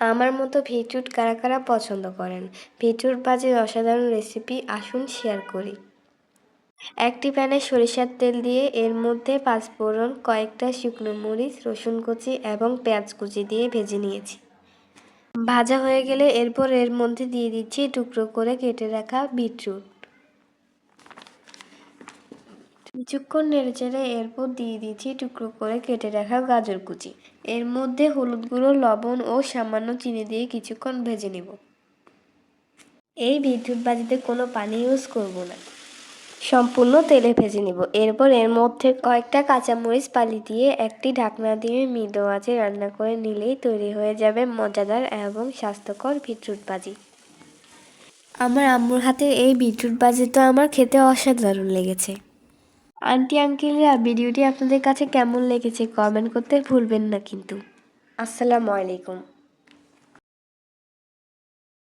আমার মতো বিটরুট কারা কারা পছন্দ করেন? বিটরুট ভাজির অসাধারণ রেসিপি আসুন শেয়ার করি। একটি প্যানে সরিষার তেল দিয়ে এর মধ্যে পাঁচফোড়ন কয়েকটা শুকনো মরিচ, রসুন কুচি এবং পেঁয়াজ কুচি দিয়ে ভেজে নিয়েছি। ভাজা হয়ে গেলে এরপর এর মধ্যে দিয়ে দিচ্ছি টুকরো করে কেটে রাখা বিটরুট। কিছুক্ষণ নেড়ে চেড়ে এরপর দিয়ে দিচ্ছি টুকরো করে কেটে রাখা গাজর কুচি। এর মধ্যে হলুদ গুঁড়ো, লবণ ও সামান্য চিনি দিয়ে কিছুক্ষণ ভেজে নেব। এই বিদ্যুৎ বাজিতে কোনো পানি ইউজ করব না। সম্পূর্ণ তেলে ভেজে নিব। এরপর এর মধ্যে কয়েকটা কাঁচামরিচ পালি দিয়ে একটি ঢাকনা দিয়ে মৃদু আঁচে রান্না করে নিলেই তৈরি হয়ে যাবে মজাদার এবং স্বাস্থ্যকর বিটরুট বাজি। আমার আম্মুর হাতে এই ভাজি তো আমার খেতে অসাধারণ লেগেছে। আন্টি আঙ্কেলরা ভিডিওটি আপনাদের কাছে কেমন লেগেছে? কমেন্ট করতে ভুলবেন না কিন্তু। আসসালামু আলাইকুম।